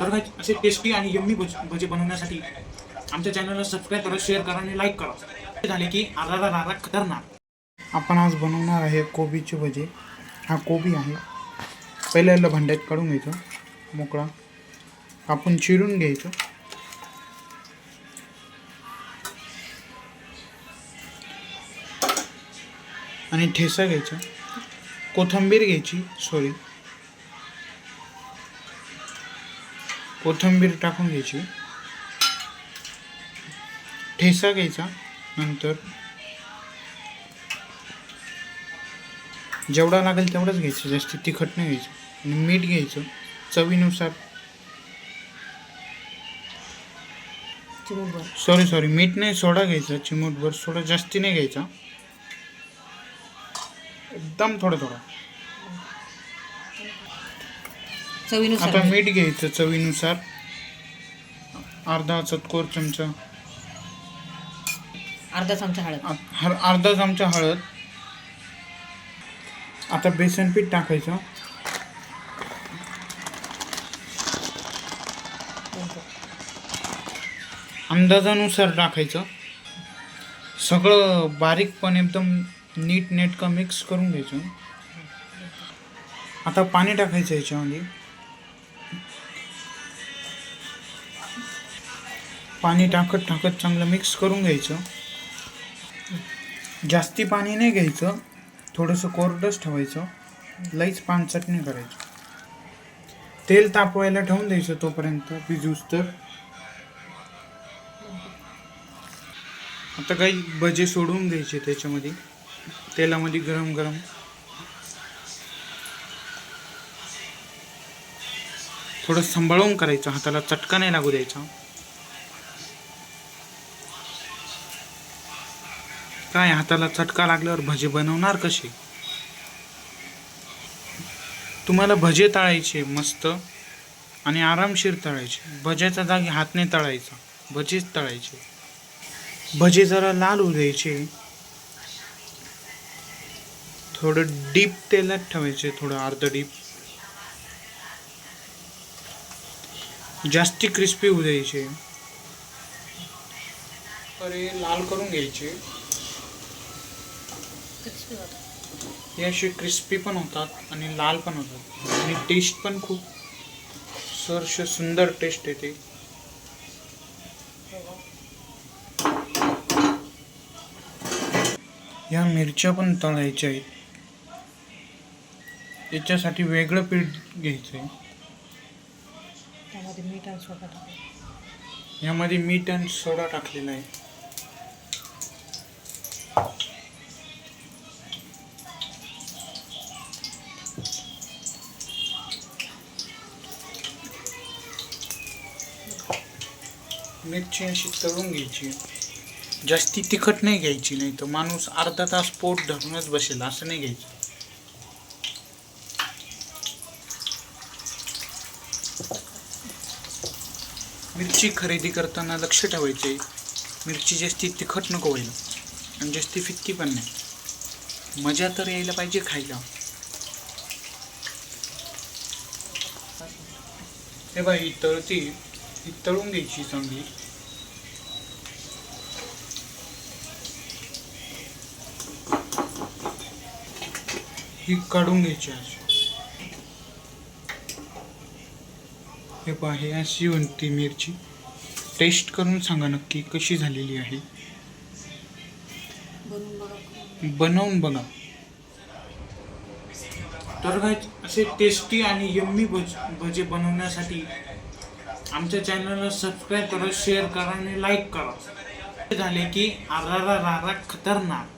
तर काय असे टेस्टी आणि यम्मी भजे बनवण्यासाठी आमच्या चॅनलला सबस्क्राईब करा शेअर करा आणि लाईक करा. हे झाले की आरारा रारा खतरनाक. आपण आज बनवणार आहे कोबीचे भजे. हा कोबी आहे. पहिल्याला भांड्यात काढून घ्यायचं. मोकळा. आपण चिरून घ्यायचं. आणि ठेसा घ्यायचा. कोथंबीर घ्यायची सॉरी कोथंबीर टाकून घ्यायची. ठेसा घ्यायचा नंतर. जेवढा लागेल तेवढंच घ्यायचं जास्त तिखट नाही घ्यायचं. आणि मीठ घ्यायचं चवीनुसार. सॉरी सॉरी मीठ नाही सोडा घ्यायचा चिमूटभर सोडा जास्ती नाही घ्यायचा. एकदम थोडं थोडं. चवीनुसार. आता मीठ. घ्यायचं चवीनुसार. अर्धा चतकोर चमचा. अर्धा चमचा हळद. आ- हर अर्धा चमचा हळद. आता बेसन पीठ टाकायचं. अंदाजानुसार टाकायचं. सगळं बारीक पण एकदम नीट नेटकं मिक्स करून घ्यायचं. आता पाणी टाकायचं याच्यामध्ये. पाणी टाकत टाकत चांगलं मिक्स करून घ्यायचं. जास्ती पाणी नाही घ्यायचं. थोडंसं कोरडंच ठेवायचं. लईच पानचटणी नाही करायचं. तेल तापवायला ठेवून द्यायचं तोपर्यंत भिजूस तर. आता काही भजे सोडून द्यायचे त्याच्यामध्ये. तेलामध्ये गरम गरम थोडं सांभाळून करायचं हाताला चटका नाही लागू द्यायचा. काय हाताला चटका लागल्यावर भजे बनवणार कसे तुम्हाला भजे तळायचे मस्त. आणि आरामशीर तळायचे. भज्याच्या जागी हातने तळायचा भजेच तळायचे. भजे जरा लाल होऊ द्यायचे. थोडं डीप तेलात ठेवायचे थोडं अर्ध डीप. जास्ती क्रिस्पी होऊ द्यायचे. अरे लाल करून घ्यायचे. हे असे क्रिस्पी पण होतात आणि लाल पण होतात. आणि टेस्ट पण खूप सरस सुंदर टेस्ट येते. ह्या मिरच्या पण तळायच्या आहेत. याच्यासाठी वेगळं पीठ घ्यायचं आहे यामध्ये मीठ आणि सोडा टाकायचं. ह्यामध्ये मीठ आणि सोडा टाकलेला आहे. मिरची अशी तळून घ्यायची. जास्ती तिखट नाही घ्यायची नाही तर माणूस अर्धा तास पोट धरूनच बसेल असं नाही घ्यायचं. मिरची खरेदी करताना लक्ष ठेवायचे. मिरची जास्ती तिखट नको व्हायला आणि जास्ती फिक्की पण नाही. मजा तर यायला पाहिजे खायला. हे बाई तळती ही तळून घ्यायची चांगली. ही काढून घ्यायची अशी हे पहा हे अशी बनते मिरची टेस्ट करून सांगा नक्की कशी झालेली आहे. बनवून बघा. तर काय असे टेस्टी आणि यम्मी भज भजे बनवण्यासाठी आमच्या चॅनलला सबस्क्राईब करा शेअर करा आणि लाईक करा. झाले की आरारा रारा खतरनाक.